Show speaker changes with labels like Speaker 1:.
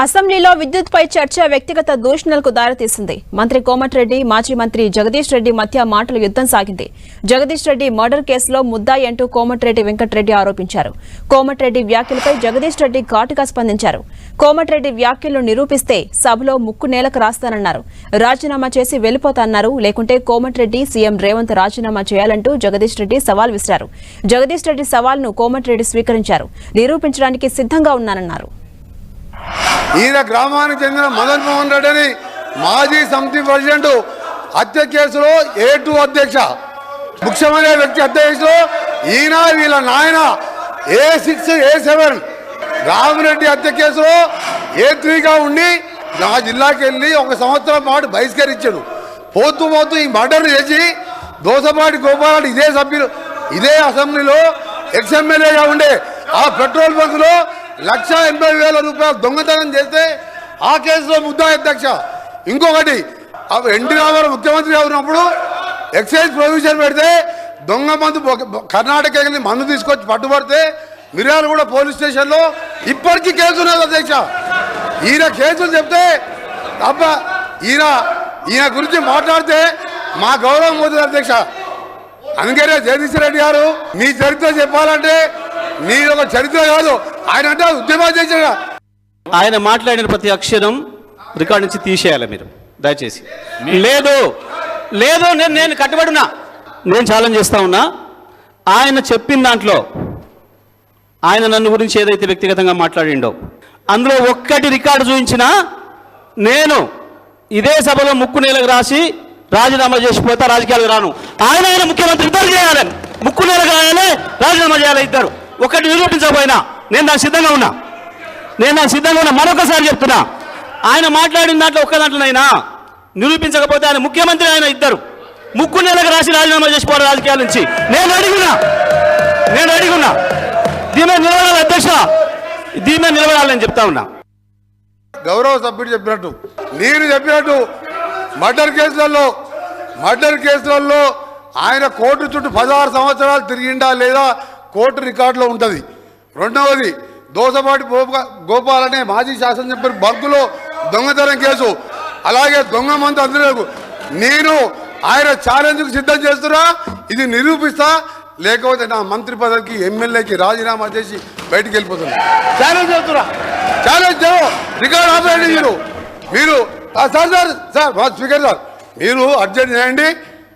Speaker 1: అసెంబ్లీలో విద్యుత్పై చర్చ వ్యక్తిగత దూషణలకు దారితీసింది. మంత్రి కోమటిరెడ్డి మాజీ మంత్రి జగదీష్ రెడ్డి మధ్య మాటల యుద్ధం సాగింది. జగదీష్ రెడ్డి మర్డర్ కేసులో ముద్దాయి అంటూ కోమటిరెడ్డి వెంకటరెడ్డి ఆరోపించారు. కోమటిరెడ్డి వ్యాఖ్యలపై జగదీష్ రెడ్డి ఘాటుగా స్పందించారు. కోమటిరెడ్డి వ్యాఖ్యలు నిరూపిస్తే సభలో ముక్కు నేలకు రాస్తానన్నారు. రాజీనామా చేసి వెళ్ళిపోతాన్నారు లేకుంటే కోమటిరెడ్డి సీఎం రేవంత్ రాజీనామా చేయాలంటూ జగదీష్ రెడ్డి సవాల్ విసిరారు. జగదీష్ రెడ్డి సవాల్ను కోమటిరెడ్డి స్వీకరించారు. నిరూపించడానికి సిద్ధంగా ఉన్నానన్నారు.
Speaker 2: ఈయన గ్రామానికి చెందిన మదన్ మోహన్ రెడ్డి అని మాజీ సమితి ప్రెసిడెంట్ హత్య కేసులో ఏ టూ అధ్యక్ష ముఖ్యమైన వ్యక్తి హత్య కేసులో ఈయన వీళ్ళ నాయన A six A seven Ramireddy హత్య కేసులో ఏ త్రీగా ఉండి నా జిల్లాకి వెళ్ళి ఒక సంవత్సరం పాటు బహిష్కరించాడు. పోతూ పోతూ ఈ మర్డర్ చేసి దోసపాటి గోపాలరెడ్డి ఇదే సభ్యులు ఇదే అసెంబ్లీలో ఎక్స్ ఎమ్మెల్యేగా ఉండే ఆ పెట్రోల్ బంక్లో లక్ష ఎనభై వేల రూపాయలు దొంగతనం చేస్తే ఆ కేసులో ముద్దా అధ్యక్ష. ఇంకొకటి ఎన్టీ రామారావు ముఖ్యమంత్రి అవునప్పుడు ఎక్సైజ్ ప్రొవిజన్ పెడితే దొంగ మందు కర్ణాటక వెళ్ళి మందు తీసుకొచ్చి పట్టుబడితే మిర్యాల కూడా పోలీస్ స్టేషన్లో ఇప్పటికీ కేసు ఉన్నది అధ్యక్ష. ఈయన కేసులు చెప్తే అబ్బా ఈయన ఈయన గురించి మాట్లాడితే మా గౌరవం పోతుంది అధ్యక్ష. అందుకనే జగదీశ్వర రెడ్డి గారు మీ చరిత్ర చెప్పాలంటే నీ ఒక చరిత్ర కాదు. ఆయన అంటే ఉద్యమాలు చేశాడు.
Speaker 3: ఆయన మాట్లాడిన ప్రతి అక్షరం రికార్డు నుంచి తీసేయాలి మీరు. దయచేసి. లేదు. లేదు నేను నేను కట్టుబడినా. నేను ఛాలెంజ్ చేస్తా ఉన్నా. ఆయన చెప్పిన దాంట్లో ఆయన నన్ను గురించి ఏదైతే వ్యక్తిగతంగా మాట్లాడిండో అందులో ఒక్కటి రికార్డు చూపించినా నేను ఇదే సభలో ముక్కు నేలకు రాసి రాజీనామా చేసిపోతా రాజకీయాలకు రాను. ఆయన ఆయన ముఖ్యమంత్రి ఇద్దరు చేయాలి. ముక్కు నేలకు రాయాలి రాజీనామా చేయాలి ఇద్దరు. ఒకటి నిరూపించకపోయినా నేను దానికి సిద్ధంగా ఉన్నా. నేను దానికి సిద్ధంగా ఉన్నా. మరొకసారి చెప్తున్నా. ఆయన మాట్లాడిన దాంట్లో ఒక్క దాంట్లోనైనా నిరూపించకపోతే ఆయన ముఖ్యమంత్రి ఆయన ఇద్దరు. ముక్కు నెలకు రాసి రాజీనామా చేసిపోవడం రాజకీయాల నుంచి. నేను అడిగున్నా. నేను అడిగినా దీని నిలబడాలి అధ్యక్ష. దీని నిలబడాలని చెప్తా ఉన్నా.
Speaker 2: గౌరవ సభ్యుడు చెప్పినట్టు నేను చెప్పినట్టు మర్డర్ కేసులలో మర్డర్ కేసులలో ఆయన కోర్టు చుట్టూ పదహారు సంవత్సరాలు తిరిగిండా లేదా కోర్టు రికార్డులో ఉంటుంది. రెండవది దోసపాటి గోప- గోపాల్ అనే మాజీ శాసనసభ్యుడు బగ్గులో దొంగతనం కేసు. అలాగే దొంగ మంది అందరూ నేను ఆయన ఛాలెంజ్కు సిద్ధం చేస్తున్నా ఇది నిరూపిస్తా లేకపోతే నా మంత్రి పదవికి ఎమ్మెల్యేకి రాజీనామా చేసి బయటికి వెళ్ళిపోతున్నా. ఛాలెంజ్ చేస్తున్నా. ఛాలెంజ్ రికార్డ్ ఆపేయండి మీరు. మీరు సార్ సార్ సార్ మా స్పీకర్ సార్. మీరు అర్జెంట్ చేయండి.